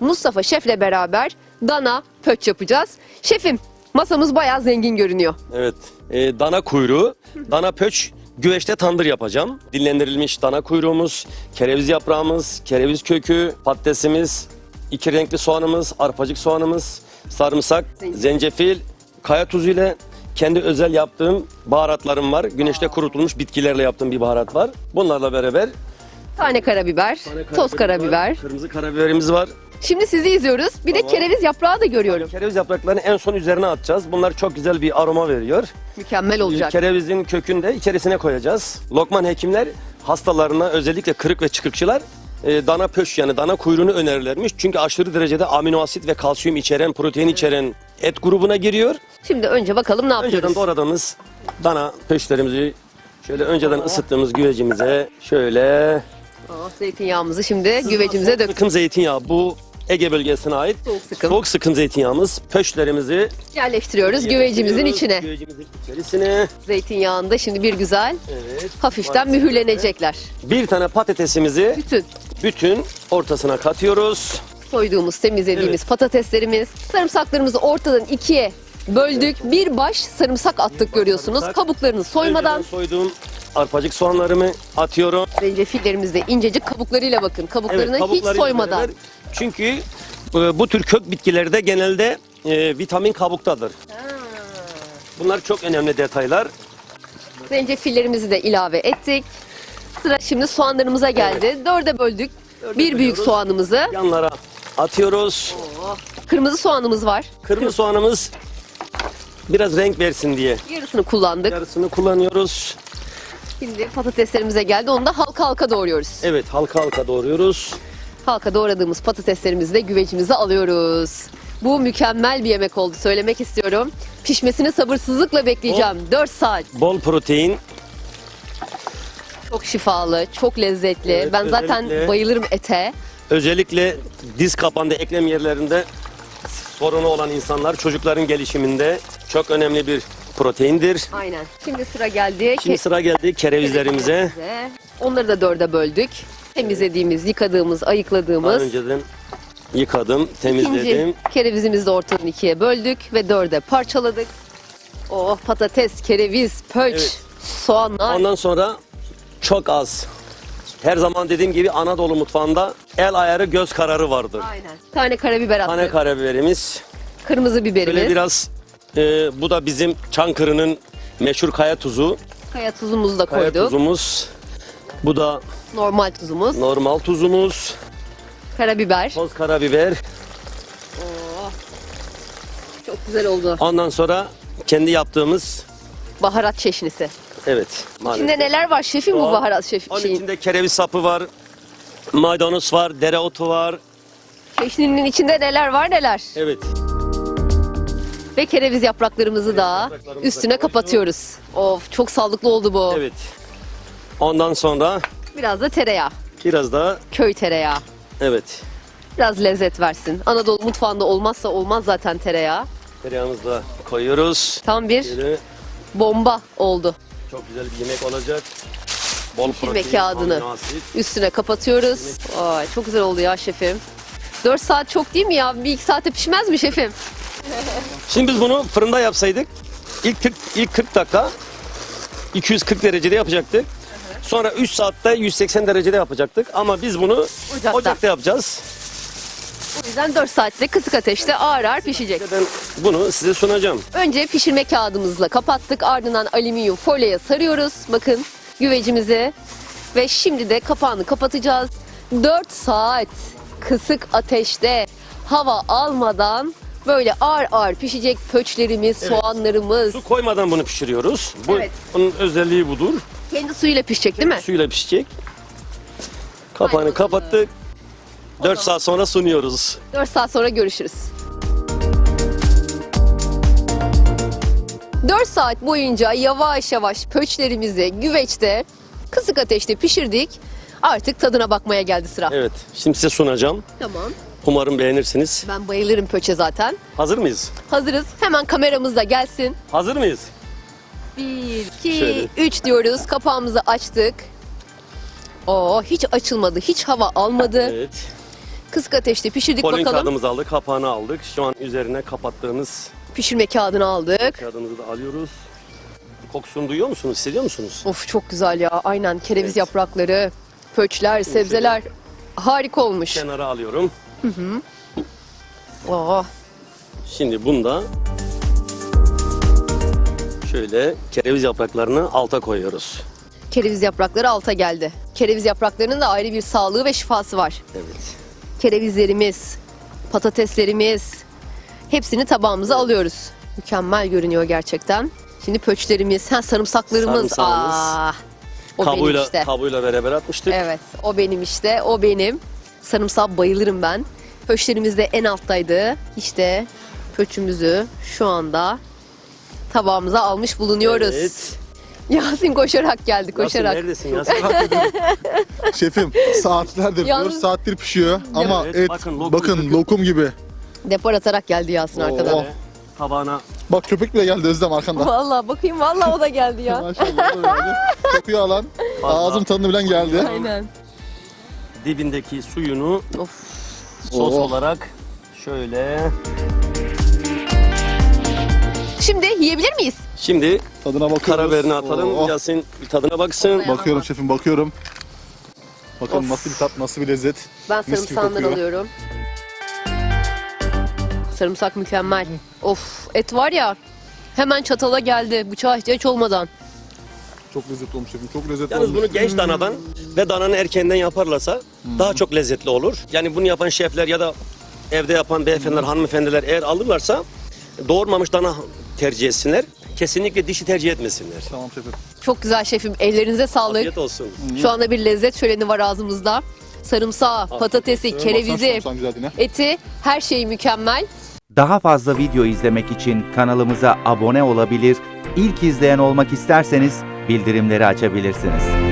Mustafa Şef'le beraber dana pöç yapacağız. Şefim masamız bayağı zengin görünüyor. Evet. Ee, dana kuyruğu, dana pöç, güveçte tandır yapacağım. Dinlendirilmiş dana kuyruğumuz, kereviz yaprağımız, kereviz kökü, patatesimiz, iki renkli soğanımız, arpacık soğanımız, sarımsak, Zencefil. zencefil, kaya tuzu ile kendi özel yaptığım baharatlarım var. Güneşte kurutulmuş bitkilerle yaptığım bir baharat var. Bunlarla beraber Tane karabiber, toz karabiber. kırmızı karabiberimiz var. Şimdi sizi izliyoruz. Bir de Tamam. kereviz yaprağı da görüyorum. Kereviz yapraklarını en son üzerine atacağız. Bunlar çok güzel bir aroma veriyor. Mükemmel olacak. Kerevizin kökünü de içerisine koyacağız. Lokman hekimler hastalarına özellikle kırık ve çıkıkçılar e, dana pöş yani dana kuyruğunu önerirlermiş. Çünkü aşırı derecede amino asit ve kalsiyum içeren, protein içeren et grubuna giriyor. Şimdi önce bakalım ne Önceden yapıyoruz? doğradığımız dana pöşlerimizi şöyle önceden ısıttığımız güvecimize şöyle Aa, zeytinyağımızı şimdi güvecimize dök. sıkım zeytinyağı bu Ege bölgesine ait Soğuk sıkım. soğuk sıkım zeytinyağımız pöşlerimizi Yerleştiriyoruz güvecimizin yerleştiriyoruz. içine. Güvecimizin içerisine. Zeytinyağında şimdi bir güzel Evet. hafiften mühürlenecekler. Bir tane patatesimizi Bütün bütün ortasına katıyoruz. soyduğumuz, temizlediğimiz patateslerimiz, sarımsaklarımızı ortadan ikiye böldük. Bir baş sarımsak attık görüyorsunuz. sarımsak. Kabuklarını soymadan soyduğum arpacık soğanlarımı atıyorum. zencefillerimizi de incecik kabuklarıyla bakın. Kabuklarını hiç kabuklarıyla soymadan. beraber. Çünkü e, bu tür kök bitkilerde genelde e, vitamin kabuktadır. Bunlar çok önemli detaylar. Zencefillerimizi de ilave ettik. Sıra şimdi soğanlarımıza geldi. Dörde böldük. bir büyük soğanımızı. Yanlara atıyoruz. Kırmızı soğanımız var. Kırmızı soğanımız biraz renk versin diye Yarısını kullandık. yarısını kullanıyoruz. Şimdi patateslerimize geldi. Onu da halka halka doğruyoruz. Evet halka halka doğruyoruz. Halka doğradığımız patateslerimizi de güvecimize alıyoruz. Bu mükemmel bir yemek oldu söylemek istiyorum. Pişmesini sabırsızlıkla bekleyeceğim. 4 saat. Bol protein. Çok şifalı, çok lezzetli. Evet, ben zaten özellikle- bayılırım ete. Özellikle diz kapağında eklem yerlerinde sorunu olan insanlar çocukların gelişiminde çok önemli bir proteindir. Aynen. Şimdi sıra geldi. Şimdi Ke- sıra geldi kerevizlerimize. Onları da dörde böldük. Temizlediğimiz, yıkadığımız, Daha ayıkladığımız önceden yıkadım, temizledim. ikinci kerevizimizi de ortadan ikiye böldük ve dörde parçaladık. Oh patates, kereviz, pöç, Evet. soğanlar. Ondan sonra çok az. Her zaman dediğim gibi Anadolu mutfağında el ayarı göz kararı vardır. Aynen. Tane karabiber attık. Tane karabiberimiz. Kırmızı biberimiz. Böyle biraz e, bu da bizim Çankırı'nın meşhur kaya tuzu. Kaya tuzumuzu da Kaya koyduk. tuzumuz. Bu da Normal tuzumuz. normal tuzumuz. Karabiber. Toz karabiber. Çok güzel oldu. Ondan sonra kendi yaptığımız Baharat çeşnisi. evet maalesef. İçinde neler var şefim bu Soğan. baharat şef Onun şeyin? içinde kereviz sapı var. Maydanoz var, dereotu var. Çeşninin içinde neler var neler. Evet. Ve kereviz yapraklarımızı da yapraklarımızı üstüne koyduk. kapatıyoruz. Of çok sağlıklı oldu bu. Evet. Ondan sonra Biraz da tereyağı. biraz da Köy tereyağı. evet Biraz lezzet versin. Anadolu mutfağında olmazsa olmaz zaten tereyağı. tereyağımızı da koyuyoruz. Tam bir Böyle bomba oldu. çok güzel bir yemek olacak. Bol Pişirme protein, kağıdını. amino asit. Üstüne kapatıyoruz. Ay, çok güzel oldu ya şefim. 4 saat çok değil mi ya? Bir iki saate pişmez mi şefim? Şimdi biz bunu fırında yapsaydık ilk 40, ilk 40 dakika 240 derecede yapacaktık. Sonra 3 saatte 180 derecede yapacaktık ama biz bunu Ocakta. ocakta yapacağız. O yüzden 4 saatte kısık ateşte ağır ağır pişecek. Ben bunu size sunacağım. Önce pişirme kağıdımızla kapattık. Ardından alüminyum folyoya sarıyoruz. Bakın güvecimizi. Ve şimdi de kapağını kapatacağız. 4 saat kısık ateşte hava almadan böyle ağır ağır pişecek pöçlerimiz, soğanlarımız. Su koymadan bunu pişiriyoruz. Bu, Evet. Bunun özelliği budur. Kendi suyuyla pişecek değil mi? Suyla pişecek. Kapağını Haydi kapattık. 4 saat sonra sunuyoruz. 4 saat sonra görüşürüz. 4 saat boyunca yavaş yavaş pöçlerimizi güveçte kısık ateşte pişirdik. Artık tadına bakmaya geldi sıra. Evet. Şimdi size sunacağım. Tamam. Umarım beğenirsiniz. Ben bayılırım pöçe zaten. Hazır mıyız? Hazırız. Hemen kameramız da gelsin. Hazır mıyız? 1, 2, Şöyle. 3 diyoruz. Kapağımızı açtık. Oo, hiç açılmadı, hiç hava almadı. Evet. Kısık ateşte pişirdik Folyo bakalım. kağıdımızı aldık, kapağını aldık. Şu an üzerine kapattığımız Pişirme kağıdını aldık. kağıdımızı da alıyoruz. Kokusunu duyuyor musunuz, hissediyor musunuz? Of çok güzel ya. Aynen kereviz Evet. yaprakları, pöçler, sebzeler harika olmuş. Kenara alıyorum. Oh, Şimdi bunda şöyle kereviz yapraklarını alta koyuyoruz. kereviz yaprakları alta geldi. Kereviz yapraklarının da ayrı bir sağlığı ve şifası var. Evet. Kerevizlerimiz, patateslerimiz hepsini tabağımıza alıyoruz. Mükemmel görünüyor gerçekten. Şimdi pöçlerimiz, ha, sarımsaklarımız. Sarımsağımız. Aa, o benim Kabuğuyla, işte. kabuğuyla beraber atmıştık. Evet, o benim işte, o benim. Sarımsağa bayılırım ben. Pöçlerimiz de en alttaydı. İşte pöçümüzü şu anda tabağımıza almış bulunuyoruz. Evet. Yasin koşarak geldi, Yasin, koşarak. neredesin Yasin? Şefim saatlerdir, Yalnız- 4 saattir pişiyor ama Evet, et bakın, bakın lokum lokum, gibi. gibi. Depar atarak geldi Yasin arkadan. Oo. Tabağına Bak köpek bile geldi Özlem arkanda. Vallahi bakayım, vallahi o da geldi ya. Maşallah o da geldi. Kokuyu alan, Fazla. ağzım tadını bilen geldi. Aynen. dibindeki suyunu Of. sos Oo. olarak şöyle. Şimdi yiyebilir miyiz? Şimdi Tadına bakıyoruz. karabiberini atalım. Oo. Yasin bir tadına baksın. Bakıyorum şefim bakıyorum. Bakalım Of. nasıl bir tat, nasıl bir lezzet. Ben Mis gibi sarımsağından kokuyor. alıyorum. Sarımsak mükemmel. Of et var ya hemen çatala geldi bıçağa ihtiyaç olmadan. Çok lezzetli olmuş şefim, çok lezzetli Yalnız olmuş. bunu genç danadan ve dananın erkeğinden yaparlarsa daha çok lezzetli olur. Yani bunu yapan şefler ya da evde yapan beyefendiler, hanımefendiler eğer alırlarsa doğurmamış dana tercih etsinler. Kesinlikle dişi tercih etmesinler. Tamam şefim. Çok güzel şefim ellerinize sağlık. Afiyet olsun. Şu anda bir lezzet şöleni var ağzımızda. Sarımsağı, patatesi. Baksana kerevizi, eti her şey mükemmel. Daha fazla video izlemek için kanalımıza abone olabilir, ilk izleyen olmak isterseniz bildirimleri açabilirsiniz.